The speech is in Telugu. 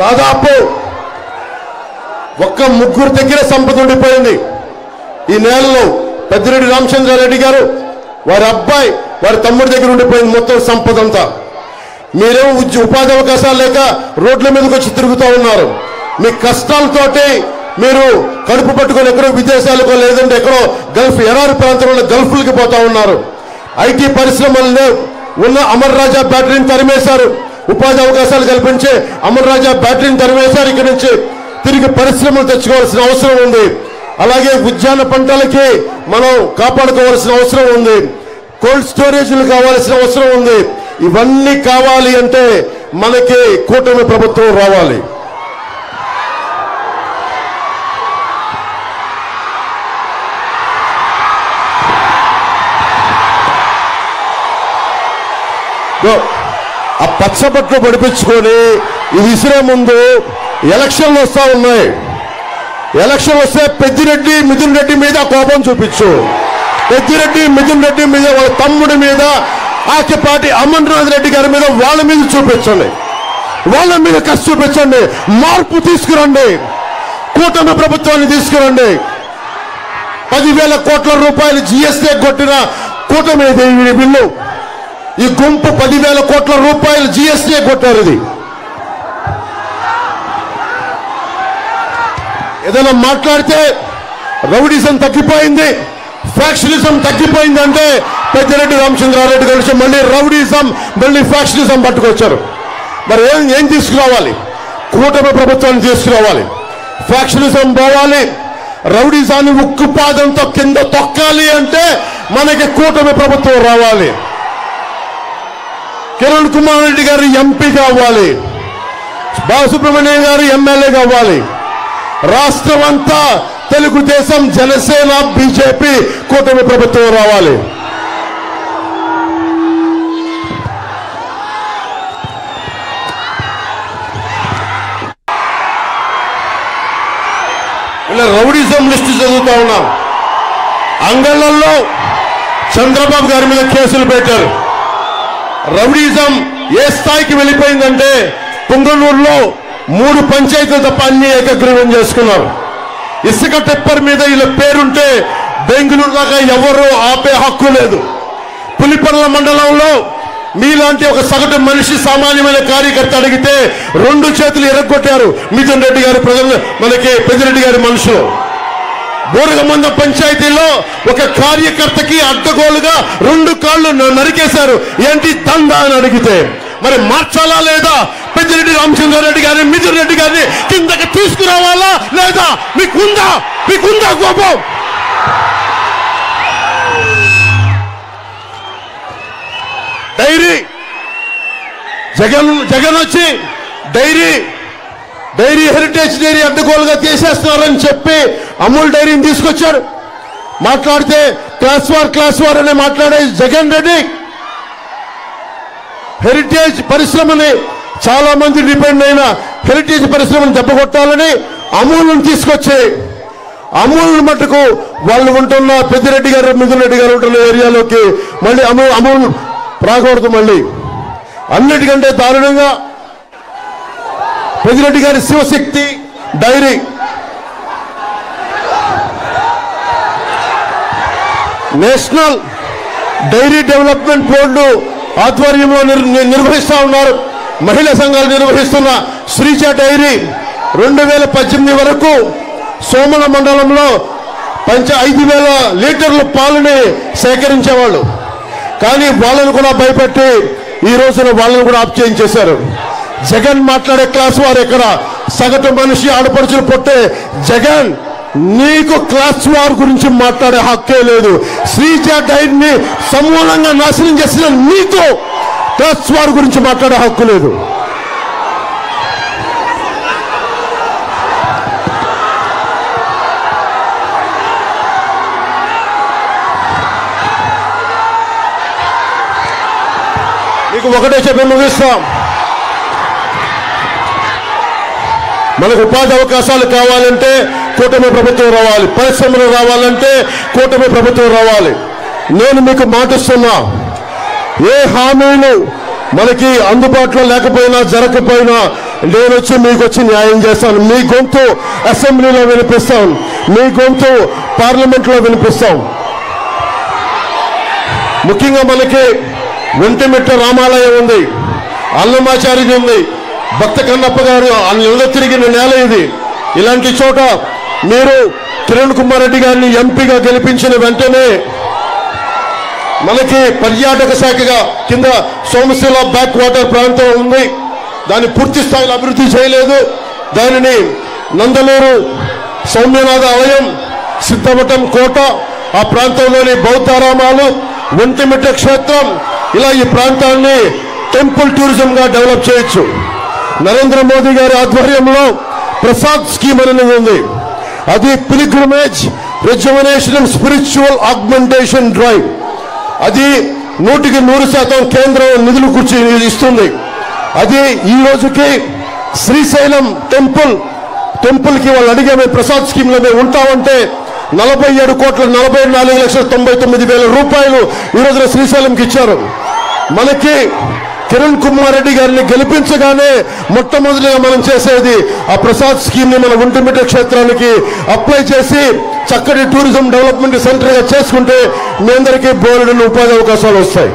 దాదాపు ఒక్క ముగ్గురు దగ్గర సంపద ఉండిపోయింది. ఈ నేలలో పెద్దిరెడ్డి రామచంద్రారెడ్డి గారు వారి అబ్బాయి వారి తమ్ముడి దగ్గర ఉండిపోయింది మొత్తం సంపద అంతా. మీరేమో ఉద్య- ఉపాధి అవకాశాలు లేక రోడ్ల మీదకి వచ్చి తిరుగుతూ ఉన్నారు. మీ కష్టాలతోటి మీరు కడుపు పట్టుకొని ఎక్కడో విదేశాలకు లేదంటే ఎక్కడో గల్ఫ్ ఎడారి ప్రాంతంలో గల్ఫ్లకి పోతా ఉన్నారు. ఐటీ పరిశ్రమల్లో ఉన్న అమర్ రాజా బ్యాటరీని తరిమేశారు. ఉపాధి అవకాశాలు కల్పించే అమర్ రాజా బ్యాటరీని తరివేశారు ఇక్కడి నుంచి తిరిగి పరిశ్రమలు తెచ్చుకోవాల్సిన అవసరం ఉంది. అలాగే ఉద్యాన పంటలకి మనం కాపాడుకోవాల్సిన అవసరం ఉంది. కోల్డ్ స్టోరేజ్లు కావాల్సిన అవసరం ఉంది. ఇవన్నీ కావాలి అంటే మనకి కూటమి ప్రభుత్వం రావాలి. ఆ పచ్చబట్లు పడిపించుకొని ఇది ఇసురే ముందు ఎలక్షన్లు వస్తా ఉన్నాయి. ఎలక్షన్ వస్తే పెద్దిరెడ్డి మిథున్ రెడ్డి మీద కోపం చూపించు. పెద్దిరెడ్డి మిథున్ రెడ్డి మీద వాళ్ళ తమ్ముడి మీద ఆకిపాటి అమర్నాథ్ రెడ్డి గారి మీద వాళ్ళ మీద చూపించండి. వాళ్ళ మీద కసి చూపించండి. మార్పు తీసుకురండి. కూటమి ప్రభుత్వాన్ని తీసుకురండి. పదివేల కోట్ల రూపాయలు జిఎస్టీ కొట్టిన కూటమి ఇది బిల్లు. ఈ గుంపు పదివేల కోట్ల రూపాయలు జిఎస్టీ కొట్టారు ఇది ఏదైనా మాట్లాడితే రౌడిజం తగ్గిపోయింది ఫ్యాక్షనిజం తగ్గిపోయింది అంటే పెద్దిరెడ్డి రామచంద్రారెడ్డి కలిసి మళ్ళీ రౌడిజం మళ్ళీ ఫ్యాక్షనిజం పట్టుకొచ్చారు. మరి ఏం ఏం తీసుకురావాలి? కూటమి ప్రభుత్వాన్ని తీసుకురావాలి. ఫ్యాక్షనిజం పోవాలి రౌడిజాన్ని ఉక్కుపాదంతో కింద తొక్కాలి అంటే మనకి కూటమి ప్రభుత్వం రావాలి. కిరణ్ కుమార్ రెడ్డి గారు ఎంపీ కావాలి బాలసుబ్రహ్మణ్యం గారు ఎమ్మెల్యే కావాలి రాష్ట్రం అంతా తెలుగుదేశం జనసేన బీజేపీ కూటమి ప్రభుత్వం రావాలి. ఇలా రౌడిజం లిస్ట్ చదువుతా ఉన్నాం. అంగళ్ళల్లో చంద్రబాబు గారి మీద కేసులు పెట్టారు. రౌడీజం ఏ స్థాయికి వెళ్ళిపోయిందంటే పుంగనూరులో మూడు పంచాయతీలు తప్ప అన్ని ఏకగ్రీవం చేసుకున్నారు. ఇసుక టెప్పర్ మీద వీళ్ళ పేరుంటే బెంగళూరు దాకా ఎవరు ఆపే హక్కు లేదు. పులిపర్ల మండలంలో మీలాంటి ఒక సగటు మనిషి సామాన్యమైన కార్యకర్త అడిగితే రెండు చేతులు ఎరగొట్టారు. మిథున్ రెడ్డి గారి ప్రజలు మనకి పెద్దిరెడ్డి గారి మనుషులు. బూరగమంద పంచాయతీలో ఒక కార్యకర్తకి అడ్డగోలుగా రెండు కాళ్ళు నరికేశారు. ఏంటి? దందా అని అడిగితే. మరి మార్చాలా లేదా? పెద్దిరెడ్డి రామచంద్రారెడ్డి గారిని మిథున్ రెడ్డి గారిని కిందకి తీసుకురావాలా లేదా? మీకుందా? మీకుందా కోపం? డైరీ. జగన్ జగన్ వచ్చి డైరీ డైరీ హెరిటేజ్ డైరీ అడ్డగోలుగా తీసేస్తున్నారని చెప్పి అమూల్ డైరీని తీసుకొచ్చారు. మాట్లాడితే క్లాస్ వార్ క్లాస్ వార్ అని మాట్లాడే జగన్ రెడ్డి. హెరిటేజ్ పరిశ్రమని చాలా మంది డిపెండ్ అయిన హెరిటేజ్ పరిశ్రమను దెబ్బకొట్టాలని అమూల్ని తీసుకొచ్చి అమూల్ మటుకు వాళ్ళు ఉంటున్న పెద్దిరెడ్డి గారు మిథున్ రెడ్డి గారు ఉంటున్న ఏరియాలోకి మళ్ళీ అమూల్ అమూల్ రాకూడదు మళ్ళీ. అన్నిటికంటే దారుణంగా పెద్దిరెడ్డి గారి Shivashakti dairy. National dairy development board ఆధ్వర్యంలో నిర్వహిస్తూ నిర్వహిస్తా ఉన్నారు. మహిళా సంఘాలు నిర్వహిస్తున్న శ్రీజ డైరీ. రెండు వేల పద్దెనిమిది వరకు సోమల మండలంలో పంచ ఐదు వేల లీటర్ల పాలని సేకరించేవాళ్ళు. కానీ వాళ్ళను కూడా భయపెట్టి ఈ రోజున వాళ్ళను కూడా ఆప్ చేయించేశారు జగన్ మాట్లాడే క్లాస్ వారు ఎక్కడ? సగటు మనిషి ఆడపడుచులు పొట్టే. జగన్ నీకు క్లాస్ వార్ గురించి మాట్లాడే హక్కే లేదు. శ్రీజ డైట్ని సమూలంగా నాశనం చేసిన నీకు క్లాస్ వార్ గురించి మాట్లాడే హక్కు లేదు. నీకు ఒకటే చెప్పి ముగిస్తాం. మనకు ఉపాధి అవకాశాలు కావాలంటే కూటమి ప్రభుత్వం రావాలి. పరిశ్రమలు రావాలంటే కూటమి ప్రభుత్వం రావాలి. నేను మీకు మాటిస్తున్నా ఏ హామీలు మనకి అందుబాటులో లేకపోయినా జరగకపోయినా నేను వచ్చి మీకు వచ్చి న్యాయం చేస్తాను. మీ గొంతు అసెంబ్లీలో వినిపిస్తాం. మీ గొంతు పార్లమెంట్లో వినిపిస్తాం. ముఖ్యంగా మనకి వెంటమిట్ట రామాలయం ఉంది. అన్నమాచార్య ఉంది. భక్త కన్నప్ప గారు ఇళ్ళ తిరిగిన నేల ఇది. ఇలాంటి చోట మీరు కిరణ్ కుమార్ రెడ్డి గారిని ఎంపీగా గెలిపించిన వెంటనే మనకి పర్యాటక శాఖగా కింద సోమశిల బ్యాక్ వాటర్ ప్రాంతం ఉంది. దాన్ని పూర్తి స్థాయిలో అభివృద్ధి చేయలేదు. దానిని నందలూరు సౌమ్యనాథ ఆలయం సిద్ధమఠం కోట ఆ ప్రాంతంలోని బౌద్ధారామాలు ఒంటిమిట్ట క్షేత్రం ఇలా ఈ ప్రాంతాన్ని టెంపుల్ టూరిజంగా డెవలప్ చేయొచ్చు. నరేంద్ర మోదీ గారి ఆధ్వర్యంలో ప్రసాద్ స్కీమ్ అనేది ఉంది. అది pilgrimage rejuvenation spiritual augmentation drive అది నూటికి నూరు శాతం కేంద్రం నిధులు కూర్చి ఇస్తుంది. అది ఈ రోజుకి శ్రీశైలం టెంపుల్ టెంపుల్కి వాళ్ళు అడిగే మేము ప్రసాద్ స్కీమ్లో మేము ఉంటామంటే నలభై ఏడు కోట్ల నలభై నాలుగు లక్షల తొంభై తొమ్మిది వేల రూపాయలు ఈ రోజున శ్రీశైలంకి ఇచ్చారు. మనకి కిరణ్ కుమార్ రెడ్డి గారిని గెలిపించగానే మొట్టమొదటిగా మనం చేసేది ఆ ప్రసాద్ స్కీమ్ని మన ఒంటిమిట క్షేత్రానికి అప్లై చేసి చక్కటి టూరిజం డెవలప్మెంట్ సెంటర్గా చేసుకుంటే మీ అందరికీ బోలెడన్ని ఉపాధి అవకాశాలు వస్తాయి.